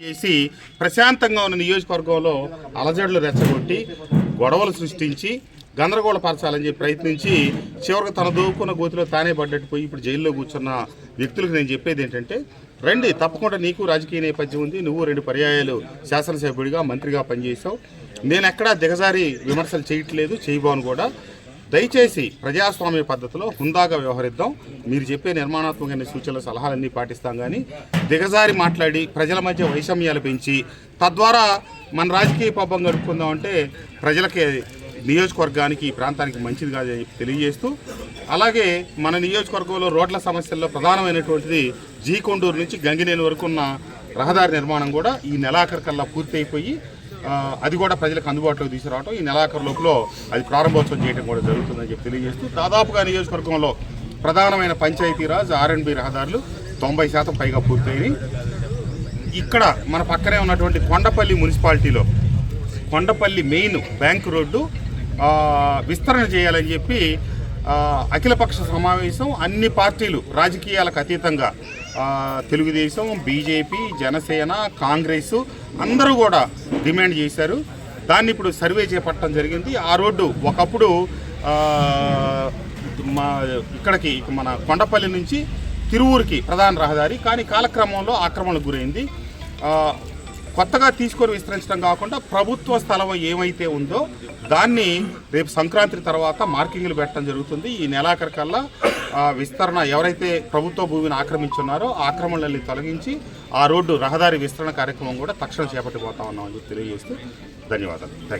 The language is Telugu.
చేసి ప్రశాంతంగా ఉన్న నియోజకవర్గంలో అలజడులు రెచ్చగొట్టి గొడవలు సృష్టించి గందరగోళపరచాలని చెప్పి ప్రయత్నించి చివరికి తన దూకున్న గోతిలో తానే పడ్డట్టు పోయి ఇప్పుడు జైల్లో కూర్చున్న వ్యక్తులకు నేను చెప్పేది ఏంటంటే రండి తప్పకుండా నీకు రాజకీయ నేపథ్యం ఉంది నువ్వు రెండు పర్యాయాలు శాసనసభ్యుడిగా మంత్రిగా పనిచేసావు నేను ఎక్కడా దిగజారి విమర్శలు చేయట్లేదు చేయబోను కూడా. దయచేసి ప్రజాస్వామ్య పద్ధతిలో హుందాగా వ్యవహరిద్దాం. మీరు చెప్పే నిర్మాణాత్మకమైన సూచనల సలహాలన్నీ పాటిస్తాం కానీ దిగజారి మాట్లాడి ప్రజల మధ్య వైషమ్యాలు పెంచి తద్వారా మన రాజకీయ పబ్బం గడుపుకుందాం అంటే ప్రజలకి నియోజకవర్గానికి ఈ ప్రాంతానికి మంచిది కాదు తెలియజేస్తూ అలాగే మన నియోజకవర్గంలో రోడ్ల సమస్యల్లో ప్రధానమైనటువంటిది జీ కొండూరు నుంచి గంగినేని వరకు ఉన్న రహదారి నిర్మాణం కూడా ఈ నెలాఖరికల్లా పూర్తయిపోయి అది కూడా ప్రజలకు అందుబాటులోకి తీసుకురావడం ఈ నెలాఖరు లోపల అది ప్రారంభోత్సవం చేయడం కూడా జరుగుతుందని చెప్పి తెలియజేస్తూ దాదాపుగా నియోజకవర్గంలో ప్రధానమైన పంచాయతీరాజ్ ఆర్ఎండ్బి రహదారులు తొంభై శాతం పైగా పూర్తయినాయి. ఇక్కడ మన పక్కనే ఉన్నటువంటి కొండపల్లి మున్సిపాలిటీలో కొండపల్లి మెయిన్ బ్యాంక్ రోడ్డు విస్తరణ చేయాలని చెప్పి అఖిలపక్ష సమావేశం అన్ని పార్టీలు రాజకీయాలకు అతీతంగా తెలుగుదేశం బీజేపీ జనసేన కాంగ్రెస్ అందరూ కూడా డిమాండ్ చేశారు. దాన్ని ఇప్పుడు సర్వే చేపట్టడం జరిగింది. ఆ రోడ్డు ఒకప్పుడు మా ఇక్కడికి మన కొండపల్లి నుంచి తిరువూరుకి ప్రధాన రహదారి కానీ కాలక్రమంలో ఆక్రమణకు గురైంది. కొత్తగా తీసుకొని విస్తరించడం కాకుండా ప్రభుత్వ స్థలం ఏమైతే ఉందో దాన్ని రేపు సంక్రాంతి తర్వాత మార్కింగ్లు పెట్టడం జరుగుతుంది. ఈ నెలాఖరికల్లా విస్తరణ ఎవరైతే ప్రభుత్వ భూమిని ఆక్రమించున్నారో ఆ ఆక్రమణలని తొలగించి ఆ రోడ్డు రహదారి విస్తరణ కార్యక్రమం కూడా తక్షణం చేపట్టిపోతా ఉన్నామని చెప్పి తెలియజేస్తూ ధన్యవాదాలు. Thank you